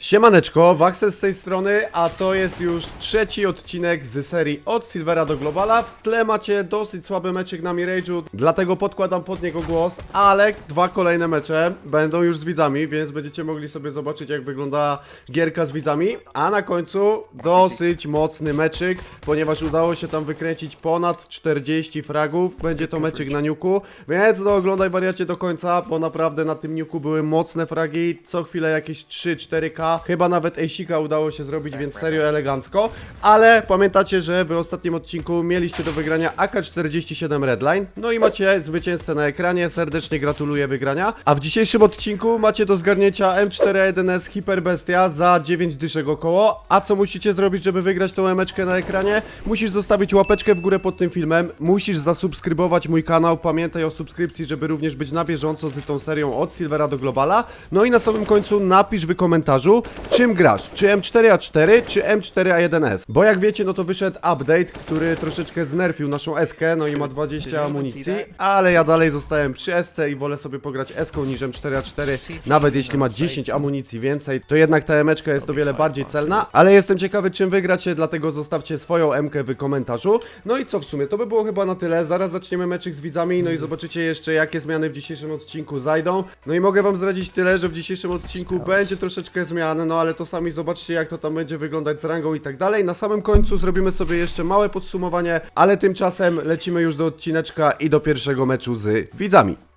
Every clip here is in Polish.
Siemaneczko, Waxel z tej strony, a to jest już trzeci odcinek z serii od Silvera do Globala. W tle macie dosyć słaby meczek na Mirage'u, dlatego podkładam pod niego głos, ale dwa kolejne mecze będą już z widzami, więc będziecie mogli sobie zobaczyć jak wygląda gierka z widzami. A na końcu dosyć mocny meczyk, ponieważ udało się tam wykręcić ponad 40 fragów. Będzie to meczyk na niuku, więc no oglądaj wariacie do końca, bo naprawdę na tym niuku były mocne fragi, co chwilę jakieś 3-4k, chyba nawet Ejsika udało się zrobić, więc serio elegancko, ale pamiętacie, że w ostatnim odcinku mieliście do wygrania AK-47 Redline, no i macie zwycięzcę na ekranie, serdecznie gratuluję wygrania, a w dzisiejszym odcinku macie do zgarnięcia M41S Hyperbestia za 9 dyszek około, a co musicie zrobić, żeby wygrać tą emeczkę na ekranie? Musisz zostawić łapeczkę w górę pod tym filmem, musisz zasubskrybować mój kanał, pamiętaj o subskrypcji, żeby również być na bieżąco z tą serią od Silvera do Globala, no i na samym końcu napisz w komentarzu, czym grasz, czy M4A4, czy M4A1S, bo jak wiecie, no to wyszedł update, który troszeczkę znerfił naszą eskę, no i ma 20 amunicji, ale ja dalej zostałem przy esce i wolę sobie pograć eską niż M4A4, nawet jeśli ma 10 amunicji więcej, to jednak ta emeczka jest o wiele bardziej celna, ale jestem ciekawy czym wygracie, dlatego zostawcie swoją emkę w komentarzu. No i co w sumie, to by było chyba na tyle, zaraz zaczniemy meczyk z widzami, no i zobaczycie jeszcze jakie zmiany w dzisiejszym odcinku zajdą. No i mogę wam zdradzić tyle, że w dzisiejszym odcinku będzie troszeczkę zmian, no ale to sami zobaczcie jak to tam będzie wyglądać z rangą i tak dalej. Na samym końcu zrobimy sobie jeszcze małe podsumowanie, ale tymczasem lecimy już do odcineczka i do pierwszego meczu z widzami.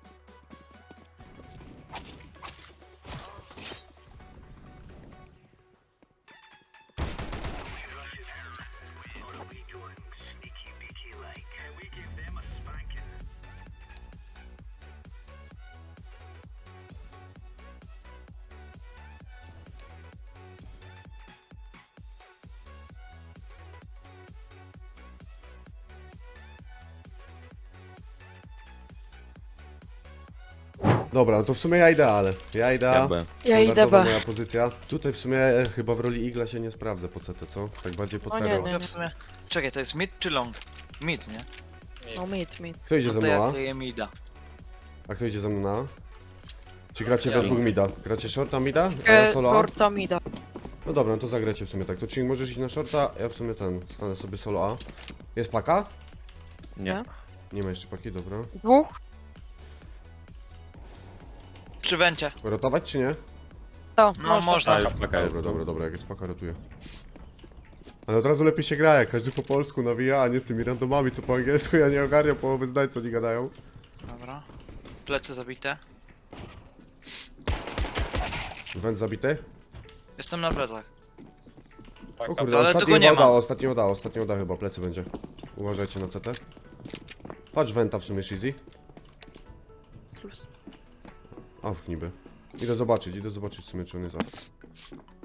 Dobra, no to w sumie ja idę, ale ja idę. Ja B. Ja idę Standardowa B. moja pozycja. Tutaj w sumie e, chyba w roli Igla się nie sprawdzę po CT, co? Tak bardziej pod O nie, nie. To w sumie. Czekaj, to jest mid czy long? Mid, nie? No mid, mid. Kto idzie No ze to mną? ja A? kleję mida. A kto idzie ze mną na? A? Czy gracie Ja we dwóch mida? Gracie shorta mida? A ja solo A? Mida. No dobra, no to zagracie w sumie tak. To czyli możesz iść na shorta, ja w sumie ten, stanę sobie solo A. Jest paka? Nie. Nie ma jeszcze paki, dobra. Dwóch? Przy wencie. Rotować czy nie? To, No można. A, już paka jest. Dobra, dobra, dobra, jak jest paka, rotuję. Ale od razu lepiej się gra, jak każdy po polsku nawija, a nie z tymi randomami, co po angielsku, ja nie ogarniam połowy zdań, co oni gadają. Dobra. Plecy zabite. Węd zabity? Jestem na plecach. O kurde, Ale ostatni tego nie chyba ma. uda, ostatni uda, ostatni uda chyba, plecy będzie. Uważajcie na CT. Patrz Wenta w sumie, Shizzy. Plus. Awk niby. Idę zobaczyć, idę zobaczyć w sumie, czy on jest awk.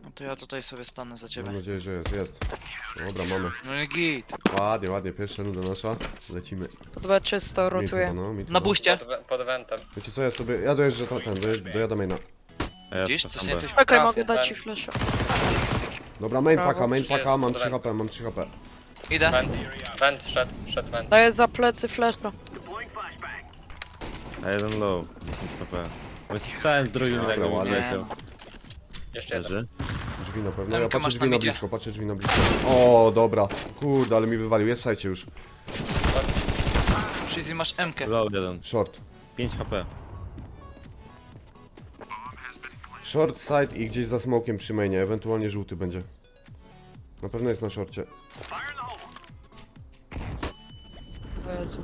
No to ja tutaj sobie stanę za Mam ciebie. nadzieję, że jest, jest. Dobra, mamy. No i git. Ładnie, ładnie, pierwsza runda nasza. Lecimy. To chyba czysto chyba, no, Na chyba. buście. Pod, pod wentem. Wiecie co, ja sobie, ja dojeżdżę to, ten, dojeżdżę, dojadę maina. A ja Widzisz, sprawdzam coś nie B. coś Okej, trafię. mogę dać ci flasha. Dobra, main Brawo. paka, main paka, mam pod 3 went? HP, mam 3 HP. Idę. Went, went, szedł, szedł went. Daję za plecy flasha. A jeden low. 10 pp. Bo strzałem w drugim Dobra, tego ładnie. leciał. Jeszcze jeden. Leży. Drzwi na pewno, ja patrzę masz drzwi na midzie. blisko, patrzę drzwi na blisko. O, dobra. Kurde, ale mi wywalił, jest w sajcie już. Shizzy masz. Low jeden. Short. 5 HP. Short side i gdzieś za smokiem przy mainie, ewentualnie żółty będzie. Na pewno jest na shorcie. Jezu.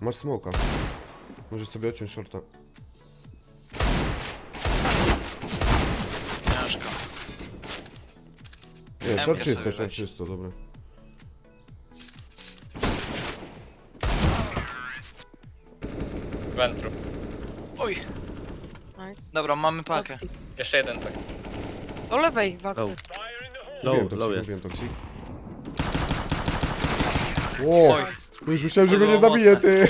Masz smoka. Możesz sobie odciąć shorta. Ciężko. Nie, short sobie czysto, short czysto, dobra. Wentru. Oj. Nice. Dobra, mamy pakę. Jeszcze jeden tak. Do lewej, Waxet. Low, Mówiłem low toksik, jest. mówiłem toksik. Ło! Oj. Już myślałem, że To go nie było zabiję, ty!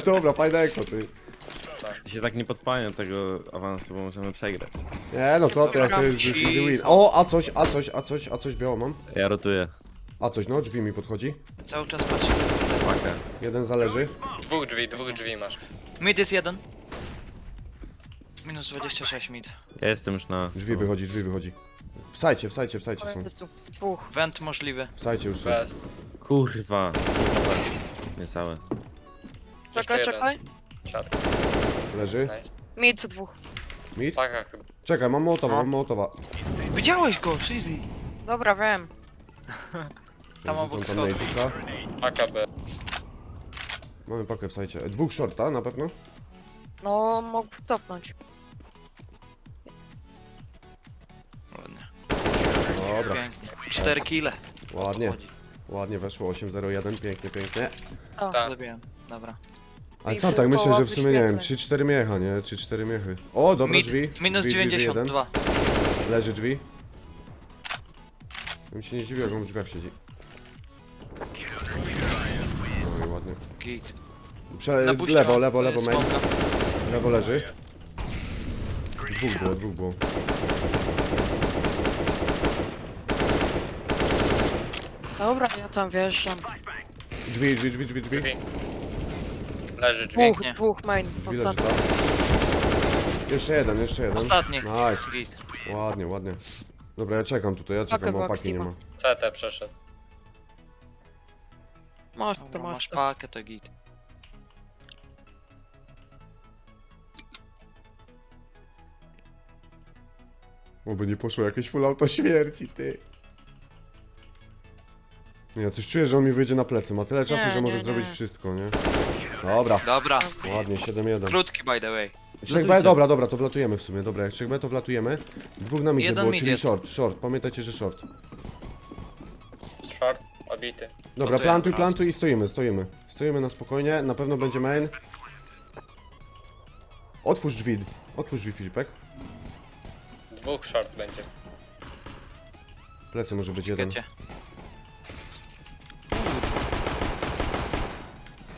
Dobra, fajne eko, ty. Ja się tak nie podpalę tego awansu, bo możemy przegrać. Nie, no co ty, jak to jest easy win. O, a coś, a coś, a coś, a coś biało mam. Ja rotuję. A coś, no, drzwi mi podchodzi. Cały czas patrzę. Pakę. Jeden zależy. Dwóch drzwi, dwóch drzwi masz. Mid jest jeden. Minus 26 mid. Ja jestem już na... Drzwi wychodzi, drzwi wychodzi. Wstajcie, wstajcie, wstajcie O, są. jest tu. Dwóch. Went możliwy. Wstajcie już są. Bez. Kurwa. Niecałe. Czekaj, jeden. czekaj. Siatka. Leży. Nice. Mid dwóch. Mid. Paka chyba. Czekaj, mam mołotowa, No. mam mołotowa. Widziałeś go, Shizzy! Dobra, wiem. Tam obok Tam schodów. Paka B. Mamy pakę, wstajcie. Dwóch shorta na pewno? No, mógł topnąć. Dobra, Pięknie. 4 kile. ładnie. Chodzi. Ładnie weszło, 8-0-1, pięknie, pięknie. Tak. Zabiłem. Dobra. Ale I sam tak myślę, że w sumie nie wiem, świetle. 3-4 miecha, nie? 3-4 miechy. O, dobra, Mid, drzwi. minus drzwi, drzwi, jeden. 92. Leży drzwi. Ja bym się nie dziwił, jak on w drzwiach siedzi. No i ładnie. Git. Prze Na buście lewo, mam, lewo, y, lewo, main. smoka. Lewo leży. Dwóch było, dwóch było. Dobra, ja tam wjeżdżam. Drzwi, drzwi, drzwi, drzwi, drzwi. Drzwi. Leży drzwi. Dwóch, Pięknie. dwóch main. Drzwi leży, Ostatni. tak. Jeszcze jeden, jeszcze jeden. Ostatni. Nice. Ładnie, ładnie. Dobra, ja czekam tutaj, ja czekam, bo paki nie ma. CT przeszedł. Masz, to Dobra, masz. masz pakę, to git. Oby nie poszło jakieś full auto śmierci, ty. Nie, ja coś czuję, że on mi wyjdzie na plecy. Ma tyle czasu, Nie, że może nie, zrobić nie. wszystko, nie? Dobra, Dobra. ładnie, 7-1. Krótki by the way. 3B, dobra, dobra, to wlatujemy w sumie. Dobra, jak 3B to wlatujemy. Dwóch na midzie Jeden było, mid czyli jest. short, short. Pamiętajcie, że short. Short. Obity. Dobra, Plantuję plantuj, raz. plantuj i stoimy, stoimy. Stoimy na spokojnie, na pewno będzie main. Otwórz drzwi, otwórz drzwi Filipek. Dwóch short będzie. Plecy może być jeden. Wiecie.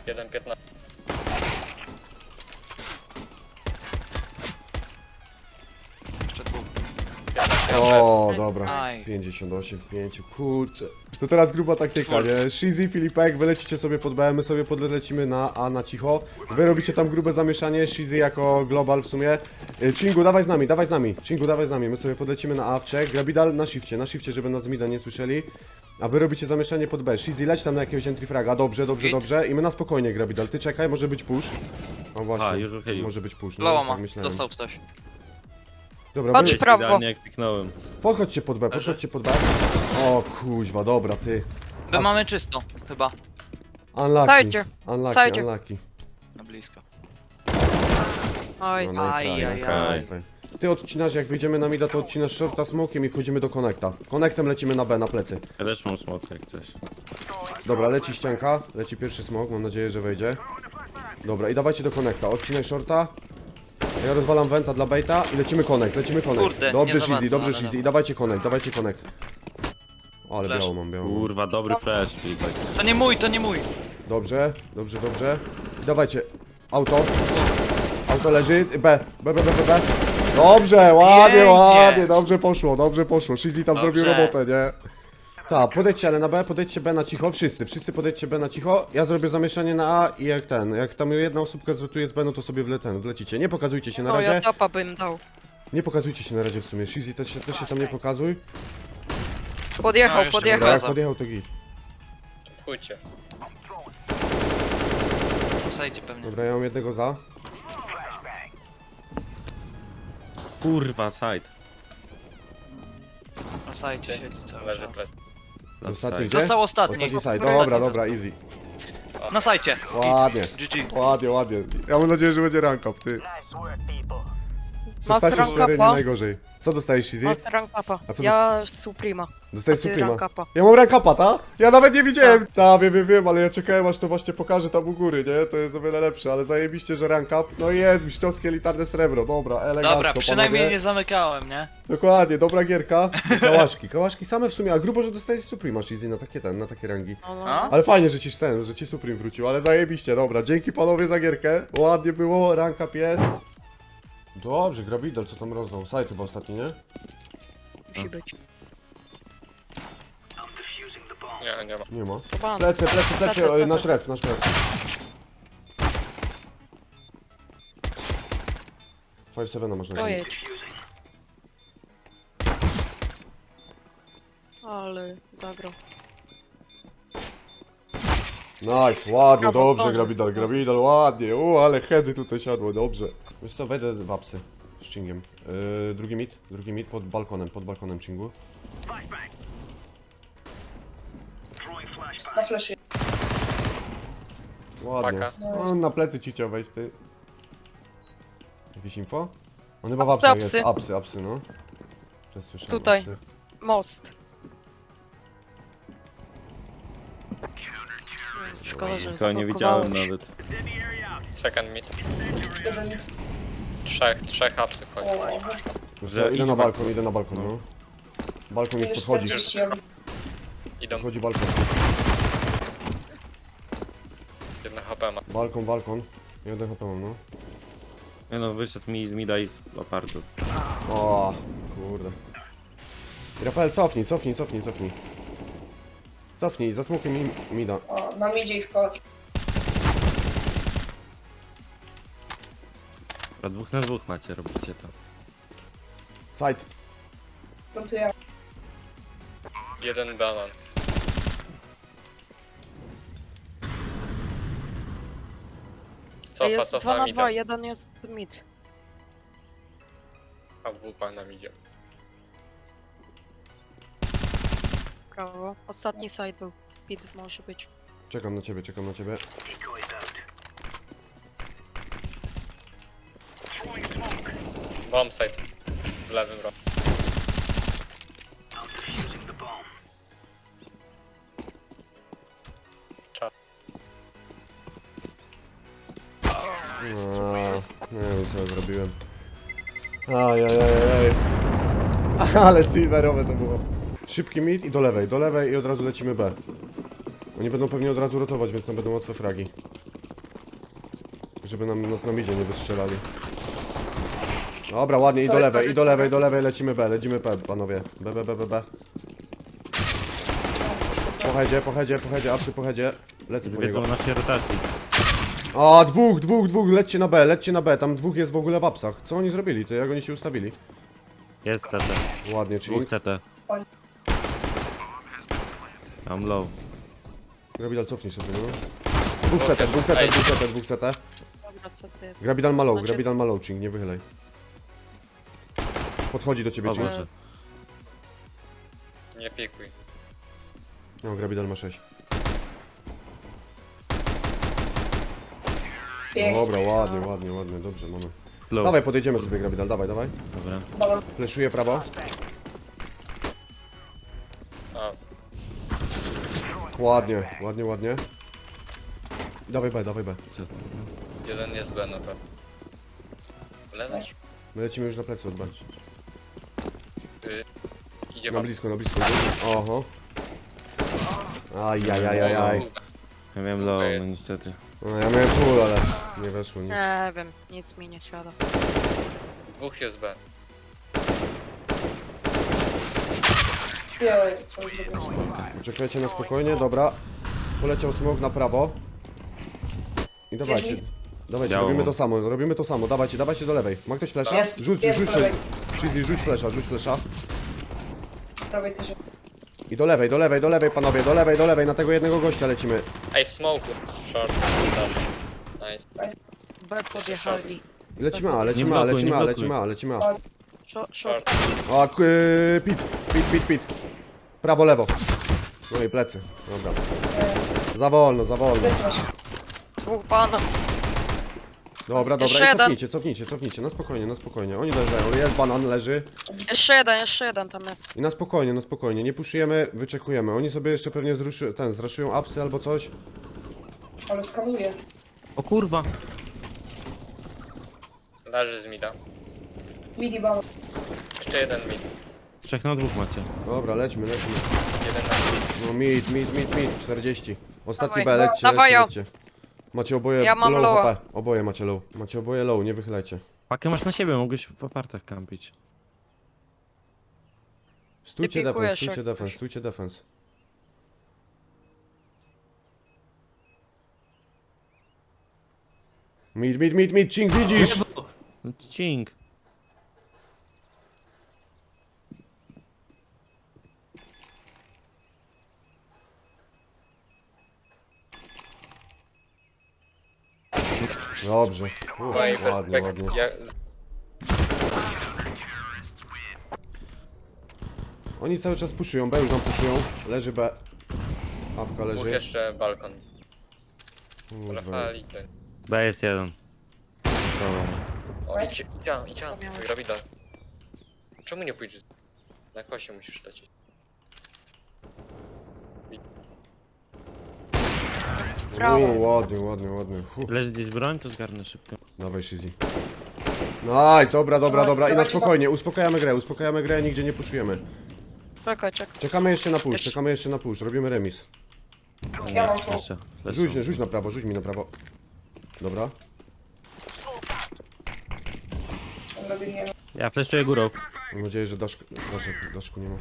1.15. Jeszcze dwóch. O, dobra. Aj. 58 w 5, kurczę. To teraz gruba taktyka, nie? Shizzy, Filipek, wy lecicie sobie pod B, my sobie podlecimy na A na cicho. Wy robicie tam grube zamieszanie, Shizzy jako global w sumie. Y, Chingu, dawaj z nami, dawaj z nami. Chingu, dawaj z nami, my sobie podlecimy na A w trzech. Grabidal na shifcie, na shifcie, żeby nas z mida nie słyszeli. A wy robicie zamieszanie pod B. Shizzy, leć tam na jakiegoś entryfraga, dobrze, dobrze, Git. dobrze. I my na spokojnie, Grabidal, ty czekaj, może być push. O właśnie, A, już uchylił. może być push, no, Loła tak myślałem. Dostał ktoś. Dobra, Patrz wy- w prawo. Idealnie jak piknąłem. podchodźcie pod B, podchodźcie pod B. O kuźwa, dobra, ty. My mamy czysto. Chyba. Unlucky. Sajdzie. Unlucky, Sajdzie. unlucky. Na blisko. Oj. No, nice Aj, try, aj, nice aj. try, nice try. Ty odcinasz, jak wyjdziemy na mida, to odcinasz shorta smokiem i wchodzimy do konekta. Konektem lecimy na B, na plecy. Ja też mam smok jak coś. Dobra, leci ścianka, leci pierwszy smok, mam nadzieję, że wejdzie. Dobra, i dawajcie do konekta, odcinaj shorta. Ja rozwalam venta dla baita i lecimy connect, lecimy connect. Kurde, dobrze nie za Shizzy, dobrze Shizzy, i dawajcie connect, dawajcie connect. O, ale Flash. biało mam, biało mam. Kurwa, dobry flash, Filipek. To nie mój, to nie mój. Dobrze, dobrze, dobrze. Dawajcie. Auto. Auto leży. B. B, B, B, B, B. Dobrze, ładnie, Pięknie. ładnie. Dobrze poszło, dobrze poszło. Shizzy tam Dobrze. zrobił robotę, nie? Tak, podejdźcie ale na B, podejdźcie B na cicho, wszyscy, wszyscy podejdźcie B na cicho, ja zrobię zamieszanie na A i jak ten, jak tam jedna osóbka zwrotuje z B, no to sobie wle ten, wlecicie. Nie pokazujcie się na O, ja razie, topa bym dał. nie pokazujcie się na razie w sumie, Shizzy też, się- też się tam nie pokazuj. Podjechał, No, jeszcze podjechał. Pokazał. podjechał to git. Wchódźcie. Posajdzie pewnie. Dobra, ja mam jednego za. Kurwa, side. Na sajcie siedzi cały Leży czas. plec. Last Ostatni side. Został ostatni. Ostatni side, Ostatni dobra, został. dobra, easy. Na sajcie. Ładnie. GG. Ładnie, ładnie. Ja mam nadzieję, że będzie rank up, ty. 16 4 nie najgorzej. Co dostajesz, Shizzy? Masz rank upa. A co Ja Suprema. Dostajesz ty Suprema. Ja mam rank upa, ta? Ja nawet nie widziałem. Ta, wiem, wiem, wiem, ale ja czekałem aż to właśnie pokaże tam u góry, nie? To jest o wiele lepsze, ale zajebiście, że rank up. No jest, mistrzowskie elitarne srebro, dobra, elegancko, Dobra, przynajmniej panowie. nie zamykałem, nie? Dokładnie, dobra gierka. Kałaszki, kałaszki same w sumie, a grubo, że dostajesz Suprema, Shizzy, na takie ten, na takie rangi. No, no. A? Ale fajnie, że ci ten, że ci Supreme wrócił, ale zajebiście, dobra. Dzięki panowie za gierkę. Ładnie było, rank up jest. Dobrze, Grabidol, co tam rozdał? Side chyba ostatni, nie? Musi być. Nie, nie ma. Nie ma. Ban. Plecy, plecy, plecy, cety. e, nasz resp, nasz resp. 5-7 można wziąć. Dojedź. Ale zagrał. Nice, ładnie, Brawo, dobrze, zdążył, Grabidal. Grabidal, ładnie. U, ale heady tutaj siadło, dobrze. Wiesz co, wejdę w apsy z Chingiem. Yy, drugi mit, drugi mit pod balkonem, pod balkonem Chingu. Na fleszy. Ładnie. Paka. No, na plecy ci chciał wejść, ty. Jakieś info? On chyba w Apsy, apsach jest, apsy. apsy, apsy, no. Też słyszałem Tutaj. apsy. Most. Szkoda, że To nie widziałem nawet. Second mid. Jeden. Trzech, trzech. O, Że co, idę na ba- balkon, idę na balkon, no. Balkon już podchodzi. 40, ja Idą. Podchodzi balkon. Jedna HP ma. Balkon, balkon. Jeden HP mam, no. Nie no, wyszedł mi z mida i z apartu. O, kurde. Rafael, cofnij, cofnij, cofnij, cofnij. Cofnij, za smokiem mi, mi da. O, na midzie ich pałac. A dwóch na dwóch macie, robicie to. Side. Plantuję. Jeden banan. Cofa, Jest cofa 2 na 2, mida. jeden jest mid. A WP nam idzie. Brawo. Ostatni side był. Mid może być. Czekam na ciebie, czekam na ciebie. Bomb site. W lewym rogu. A, nie wiem co ja zrobiłem. Ajajajaj. Ale silverowe to było. Szybki mid i do lewej, do lewej i od razu lecimy B. Oni będą pewnie od razu rotować, więc tam będą łatwe fragi. Żeby nam nas na midzie nie wystrzelali. Dobra, ładnie i do jest lewej, i do lewej, do lewej lecimy B, lecimy B, panowie. B, B, B, B, B. Po headzie, po headzie, po headzie, apsy po headzie. Lecę po niego. Wiedzą o naszej rotacji. A, dwóch, dwóch, dwóch, lećcie na B, lećcie na B, tam dwóch jest w ogóle w apsach. Co oni zrobili? To jak oni się ustawili? Jest CT. Ładnie, czyli Dwóch CT. Mam low. Grabidal cofnij sobie, no. Dwóch CT, dwóch CT, dwóch CT, dwóch CT. Dobra, co to jest? Grabidal ma low, Macie- Grabidal ma low, ching, nie wychylaj. Podchodzi do ciebie, O ching. Boże. Nie pikuj. No, Grabidal ma 6. Pięknie. Dobra, ładnie, ładnie, ładnie, dobrze, mamy. Low. Dawaj, podejdziemy sobie, Grabidal, dawaj, dawaj. Dobra. Fleszuję prawo. A, Ładnie, ładnie, ładnie. Dawaj B, dawaj B. jeden jest B na pewno. Lenasz? My lecimy już na plecy od B. Y, idzie Na wam. blisko, na blisko. Oho. Ajajajajaj. Ja miałem low, no niestety. No, ja miałem full, ale nie weszło nic. Nie wiem, nic mi nie siada. Dwóch jest B. Białe jest, co zrobić. Czekajcie na spokojnie, dobra. Poleciał smok na prawo. I dawajcie. Dawajcie, Działo. robimy to samo, robimy to samo. Dawajcie, dawajcie do lewej. Ma ktoś flesza? Jest, Rzuć, jest rzuć, po lewej. Rzuć, rzuć flesza, rzuć flesza. Prawie też. I do lewej, do lewej, do lewej panowie, do lewej, do lewej, na tego jednego gościa lecimy. Ej, w smoku. Short. Nice. B podjechali. I lecimy A, lecimy A, blokuj, lecimy nie A, blokuj. lecimy A, lecimy A. Short, Short. short. A, k- yy, pit, pit, pit, pit. Prawo, lewo. No i plecy, dobra. Za wolno, za wolno. Dwóch banów. Dobra, Jeszcze dobra, i jeden. cofnijcie, cofnijcie, cofnijcie, na spokojnie, na spokojnie. Oni leżają, jest banan, leży. Jeszcze jeden, jeszcze jeden tam jest. I na spokojnie, na spokojnie, nie puszujemy, wyczekujemy. Oni sobie jeszcze pewnie zruszy, ten, zraszują apsy albo coś. Ale skanuje. O kurwa! Leży z mida. Midi balon. Jeszcze jeden mid. Trzech na dwóch macie. Dobra, lećmy, lećmy. Jeden na mid. No mid, mid, mid, mid, 40. Ostatni Dawaj. B, Dawaj, lećcie. Macie oboje Ja mam low lowa. HP. Oboje macie low. Macie oboje low, nie wychylajcie. Pakę masz na siebie, mogłeś w apartach kampić. Stójcie pikujesz stójcie jak defens, coś. stójcie defens. Mid, mid, mid, mid, ching, widzisz? Cink. Dobrze. Mojej ładnie, ładnie. Ja, Oni cały czas puszują, B już tam puszują. Leży B. Awka dwóch leży. jeszcze balkon. Kurwa. Rafali. B jest jeden. O, idź, idź, idź, robi do. Czemu nie pójdziesz? Na kosie musisz lecieć. Brawo. U, ładnie, ładnie, ładnie. Uf, Leży gdzieś broń, to zgarnę szybko. dawaj Shizzy. Nice, dobra, dobra, dobra. I na spokojnie, uspokajamy grę, uspokajamy grę, nigdzie nie puszujemy. Czekaj, czekaj. Czekamy jeszcze na push, czekamy jeszcze na push, robimy remis. Ja mam smoke. Rzuć, rzuć na prawo, rzuć mi na prawo. Dobra. Ja fleszuję górą. Mam nadzieję, że daszku, daszek, daszku nie ma.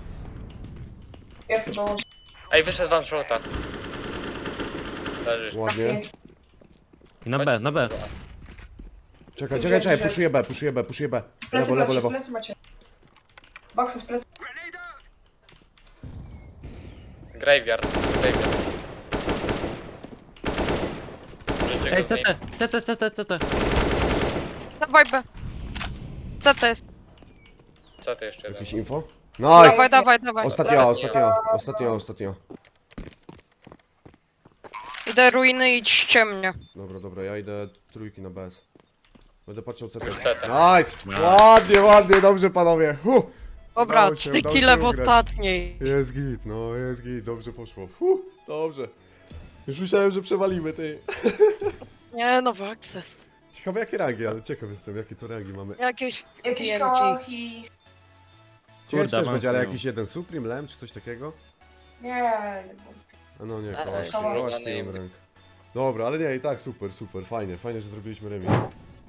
Chyba łącznie. Ej, wyszedł wam shorta. Leżysz. Ładnie. I na B, na B. Czekaj, czekaj, czekaj, puszuję B, puszuję B, puszuję B. Plecy Lewo, lewo, macie, lewo. plecy macie. Boxy z plecy. Graveyard, graveyard. Życie Ej, go z niej. CT, CT, CT, CT. Dawaj B. Co to jest? Co ty jeszcze jeden? Jakieś info? Nice! Dawaj, dawaj, dawaj. Ostatnia, ostatnia, ostatnia, ostatnia. Idę ruiny i idźcie mnie. Dobra, dobra, ja idę trójki na BS. Będę patrzył to. CT. Nice! Ładnie, ładnie, dobrze panowie. Huh. Dobra, Udało się, 3 udało się kile w ugrać. ostatniej. Jest git, no jest git, dobrze poszło. Huh, dobrze. Już myślałem, że przewalimy, ty. Nie no, w access. Ciekawe jakie rangi, ale ciekaw jestem, jakie to rangi mamy. Jakieś Jakiś TNG. koch i... Ciekawe, Kurde, czy też będzie, ale awansują. jakiś jeden Supreme, Lem, czy coś takiego? Nie, nie. A no nie, kołasz, kołasz. Dobra, ale nie, i tak super, super, fajnie, fajnie, że zrobiliśmy remis.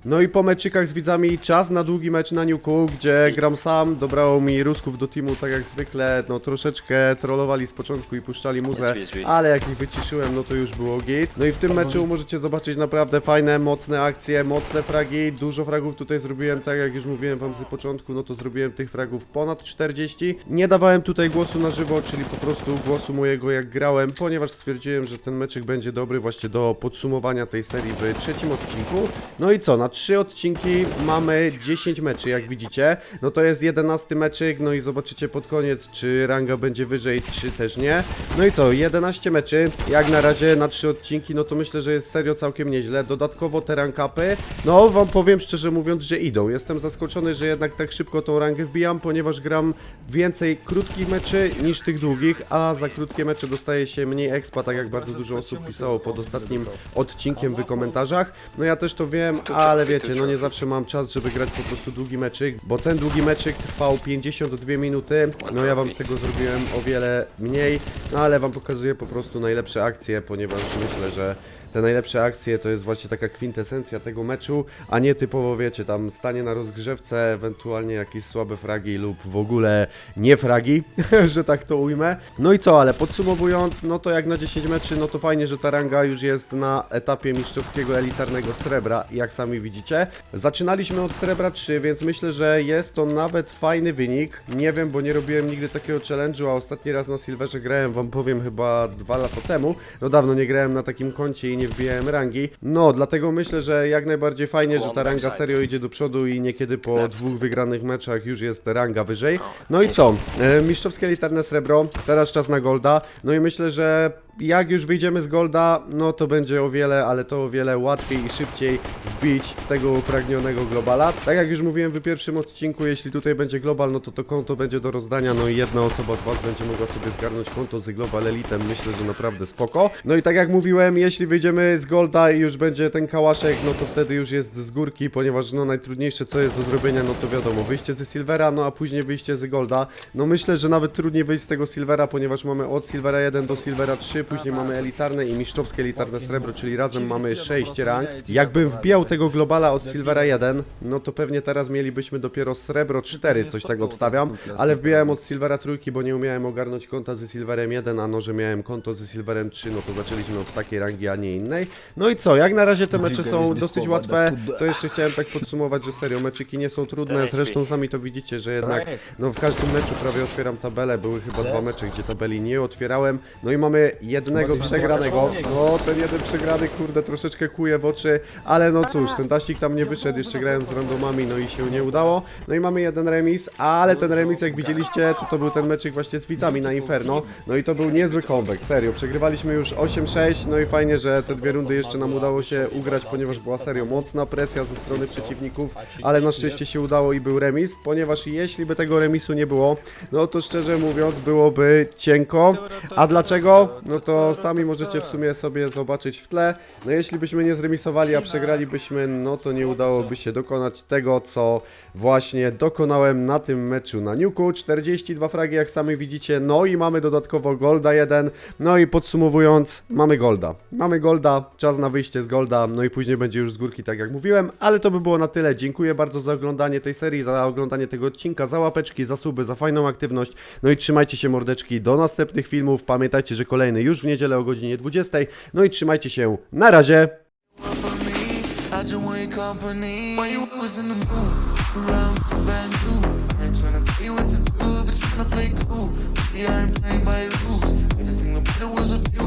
No i po meczykach z widzami czas na długi mecz na Niuku, gdzie gram sam, dobrało mi Rusków do teamu tak jak zwykle, no troszeczkę trollowali z początku i puszczali muzę, ale jak ich wyciszyłem, no to już było git. No i w tym meczu możecie zobaczyć naprawdę fajne, mocne akcje, mocne fragi, dużo fragów tutaj zrobiłem, tak jak już mówiłem wam z początku, no to zrobiłem tych fragów ponad 40. Nie dawałem tutaj głosu na żywo, czyli po prostu głosu mojego jak grałem, ponieważ stwierdziłem, że ten meczyk będzie dobry właśnie do podsumowania tej serii w trzecim odcinku. No i co, na trzy odcinki mamy 10 meczy, jak widzicie. No to jest 11 meczyk, no i zobaczycie pod koniec, czy ranga będzie wyżej, czy też nie. No i co, 11 meczy, jak na razie na trzy odcinki, no to myślę, że jest serio całkiem nieźle. Dodatkowo te rankapy, no wam powiem szczerze mówiąc, że idą. Jestem zaskoczony, że jednak tak szybko tą rangę wbijam, ponieważ gram więcej krótkich meczy niż tych długich, a za krótkie mecze dostaje się mniej expa, tak jak bardzo dużo osób pisało pod ostatnim odcinkiem w komentarzach. No ja też to wiem, ale wiecie, no nie zawsze mam czas, żeby grać po prostu długi meczyk, bo ten długi meczyk trwał 52 minuty, no ja wam z tego zrobiłem o wiele mniej, no ale wam pokazuję po prostu najlepsze akcje, ponieważ myślę, że te najlepsze akcje to jest właśnie taka kwintesencja tego meczu, a nie typowo wiecie, tam stanie na rozgrzewce, ewentualnie jakieś słabe fragi lub w ogóle nie fragi, że tak to ujmę. No i co, ale podsumowując, no to jak na 10 meczy, no to fajnie, że ta ranga już jest na etapie mistrzowskiego elitarnego srebra, jak sami widzicie. Zaczynaliśmy od srebra 3, więc myślę, że jest to nawet fajny wynik. Nie wiem, bo nie robiłem nigdy takiego challenge'u, a ostatni raz na Silverze grałem, wam powiem, chyba dwa lata temu. No dawno nie grałem na takim koncie i nie wbijałem rangi. No, dlatego myślę, że jak najbardziej fajnie, że ta ranga serio idzie do przodu i niekiedy po dwóch wygranych meczach już jest ranga wyżej. No i co? E, mistrzowskie elitarne srebro, teraz czas na golda. No i myślę, że jak już wyjdziemy z Golda, no to będzie o wiele, ale to o wiele łatwiej i szybciej wbić tego upragnionego globala. Tak jak już mówiłem w pierwszym odcinku, jeśli tutaj będzie global, no to to konto będzie do rozdania, no i jedna osoba z Was będzie mogła sobie zgarnąć konto z Global Elitem, myślę, że naprawdę spoko. No i tak jak mówiłem, jeśli wyjdziemy z Golda i już będzie ten kałaszek, no to wtedy już jest z górki, ponieważ no najtrudniejsze co jest do zrobienia, no to wiadomo, wyjście ze Silvera, no a później wyjście z Golda. No myślę, że nawet trudniej wyjść z tego Silvera, ponieważ mamy od Silvera 1 do Silvera 3, później mamy elitarne i mistrzowskie elitarne srebro, czyli razem mamy 6 rank. Jakbym wbijał tego globala od Silvera 1, no to pewnie teraz mielibyśmy dopiero srebro 4, coś tak obstawiam, ale wbijałem od Silvera trójki, bo nie umiałem ogarnąć konta ze Silverem 1, a no, że miałem konto ze Silverem 3, no to zaczęliśmy od takiej rangi, a nie innej. No i co, jak na razie te mecze są dosyć łatwe, to jeszcze chciałem tak podsumować, że serio, meczyki nie są trudne, zresztą sami to widzicie, że jednak no w każdym meczu prawie otwieram tabelę, były chyba dwa mecze, gdzie tabeli nie otwierałem, no i mamy jednego przegranego. No, ten jeden przegrany, kurde, troszeczkę kuje w oczy, ale no cóż, ten daścik tam nie wyszedł, jeszcze grałem z randomami, no i się nie udało. No i mamy jeden remis, ale ten remis, jak widzieliście, to, to był ten meczyk właśnie z widzami na Inferno. No i to był niezły comeback, serio. Przegrywaliśmy już 8-6, no i fajnie, że te dwie rundy jeszcze nam udało się ugrać, ponieważ była serio mocna presja ze strony przeciwników, ale na szczęście się udało i był remis, ponieważ jeśli by tego remisu nie było, no to szczerze mówiąc byłoby cienko. A dlaczego? No to sami możecie w sumie sobie zobaczyć w tle. No jeśli byśmy nie zremisowali, a przegralibyśmy, no to nie udałoby się dokonać tego, co właśnie dokonałem na tym meczu na Niuku. 42 fragi, jak sami widzicie, no i mamy dodatkowo Golda 1. No i podsumowując, mamy Golda. Mamy Golda, czas na wyjście z Golda, no i później będzie już z górki, tak jak mówiłem, ale to by było na tyle. Dziękuję bardzo za oglądanie tej serii, za oglądanie tego odcinka, za łapeczki, za suby, za fajną aktywność. No i trzymajcie się mordeczki do następnych filmów. Pamiętajcie, że kolejny już w niedzielę o godzinie 20. No i trzymajcie się, na razie!